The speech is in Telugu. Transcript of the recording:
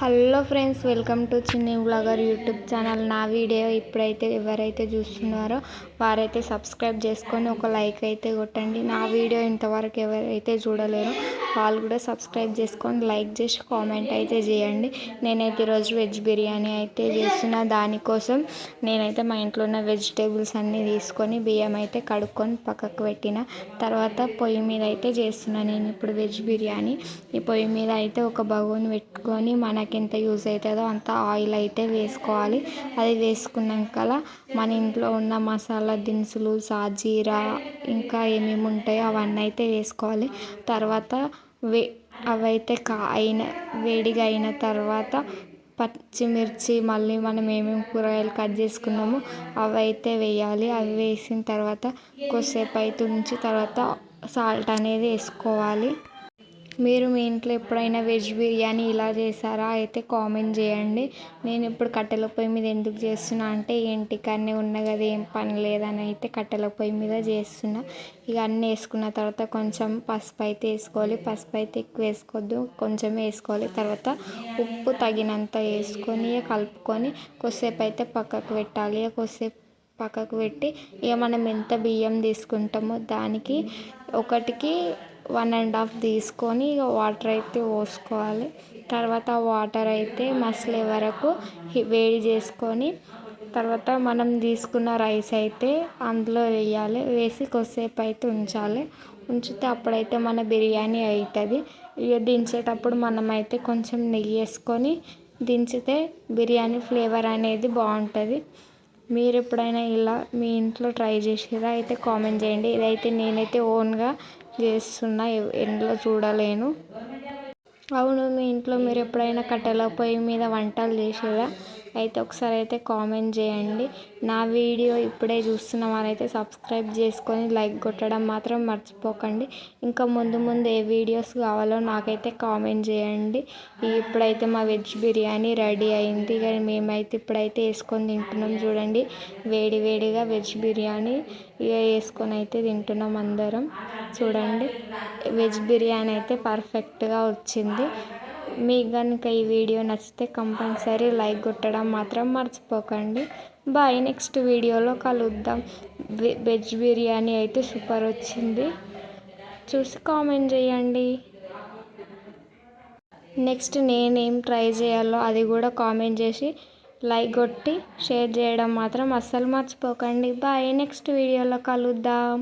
Hello friends welcome to Chinni blogger YouTube channel. నా వీడియో ఇప్పుడైతే ఎవరైతే చూస్తున్నారో వారైతే సబ్స్క్రైబ్ చేసుకొని ఒక లైక్ అయితే కొట్టండి. నా వీడియో ఇంతవరకు ఎవరైతే చూడలేరో వాళ్ళు కూడా సబ్స్క్రైబ్ చేసుకొని లైక్ చేసి కామెంట్ అయితే చేయండి. నేనైతే ఈరోజు వెజ్ బిర్యానీ అయితే చేస్తున్న. దానికోసం నేనైతే మా ఇంట్లో ఉన్న వెజిటేబుల్స్ అన్నీ తీసుకొని బియ్యం అయితే కడుక్కొని పక్కకు పెట్టిన తర్వాత పొయ్యి మీద అయితే చేస్తున్నాను నేను ఇప్పుడు వెజ్ బిర్యానీ. ఈ పొయ్యి మీద అయితే ఒక బగోని పెట్టుకొని మనకి ఎంత యూజ్ అవుతుందో అంత ఆయిల్ అయితే వేసుకోవాలి. అది వేసుకున్నాక మన ఇంట్లో ఉన్న మసాలా దినుసులు సాజీరా ఇంకా ఏమేమి ఉంటాయో అవన్నీ అయితే వేసుకోవాలి. తర్వాత వే అవైతే కా అయిన వేడిగా అయిన తర్వాత పచ్చిమిర్చి మళ్ళీ మనం ఏమేమి కూరగాయలు కట్ చేసుకున్నామో అవైతే వేయాలి. అవి వేసిన తర్వాత కొద్దిసేపు అయితే ఉంచి తర్వాత సాల్ట్ అనేది వేసుకోవాలి. మీరు మీ ఇంట్లో ఎప్పుడైనా వెజ్ బిర్యానీ ఇలా చేశారా? అయితే కామెంట్ చేయండి. నేను ఇప్పుడు కట్టెల పొయ్యి మీద ఎందుకు చేస్తున్నా అంటే ఇంటికాడనే ఉన్న కదా ఏం పని లేదని అయితే కట్టెల పొయ్యి మీద చేస్తున్నా. ఇక అన్నీ వేసుకున్న తర్వాత కొంచెం పసుపు అయితే వేసుకోవాలి. పసుపు అయితే ఎక్కువ వేసుకోవద్దు. కొంచెం వేసుకోవాలి. తర్వాత ఉప్పు తగినంత వేసుకొని కలుపుకొని కొద్దిసేపు అయితే పక్కకు పెట్టాలి. కొద్దిసేపు పక్కకు పెట్టి ఇక మనం ఎంత బియ్యం తీసుకుంటామో దానికి ఒకటికి వన్ అండ్ హాఫ్ తీసుకొని ఇక వాటర్ అయితే పోసుకోవాలి. తర్వాత వాటర్ అయితే మసలే వరకు వేడి చేసుకొని తర్వాత మనం తీసుకున్న రైస్ అయితే అందులో వేయాలి. వేసి కొద్దిసేపు అయితే ఉంచాలి. ఉంచితే అప్పుడైతే మన బిర్యానీ అవుతుంది ఇక దించేటప్పుడు మనమైతే కొంచెం నెయ్యి వేసుకొని దించితే బిర్యానీ ఫ్లేవర్ అనేది బాగుంటుంది. మీరు ఎప్పుడైనా ఇలా మీ ఇంట్లో ట్రై చేసేదా? అయితే కామెంట్ చేయండి. ఇదైతే నేనైతే ఓన్గా చేస్తున్నా. ఎందులో చూడలేను. అవును మీ ఇంట్లో మీరు ఎప్పుడైనా కట్టెల పొయ్యి మీద వంటలు చేసేదా? అయితే ఒకసారి అయితే కామెంట్ చేయండి. నా వీడియో ఇప్పుడే చూస్తున్న వారైతే సబ్స్క్రైబ్ చేసుకొని లైక్ కొట్టడం మాత్రం మర్చిపోకండి. ఇంకా ముందు ముందు ఏ వీడియోస్ కావాలో నాకైతే కామెంట్ చేయండి. ఇప్పుడైతే మా వెజ్ బిర్యానీ రెడీ అయింది. కానీ మేమైతే ఇప్పుడైతే వేసుకొని తింటున్నాం చూడండి. వేడి వేడిగా వెజ్ బిర్యానీ ఇక వేసుకొని అయితే తింటున్నాం అందరం. చూడండి. వెజ్ బిర్యానీ అయితే పర్ఫెక్ట్గా వచ్చింది. మీకు కనుక ఈ వీడియో నచ్చితే కంపల్సరీ లైక్ కొట్టడం మాత్రం మర్చిపోకండి. బాయ్ నెక్స్ట్ వీడియోలో కలుద్దాం. వెజ్ బిర్యానీ అయితే సూపర్ వచ్చింది. చూసి కామెంట్ చేయండి. నెక్స్ట్ నేనేం ట్రై చేయాలో అది కూడా కామెంట్ చేసి లైక్ కొట్టి షేర్ చేయడం మాత్రం అస్సలు మర్చిపోకండి. బాయ్ నెక్స్ట్ వీడియోలో కలుద్దాం.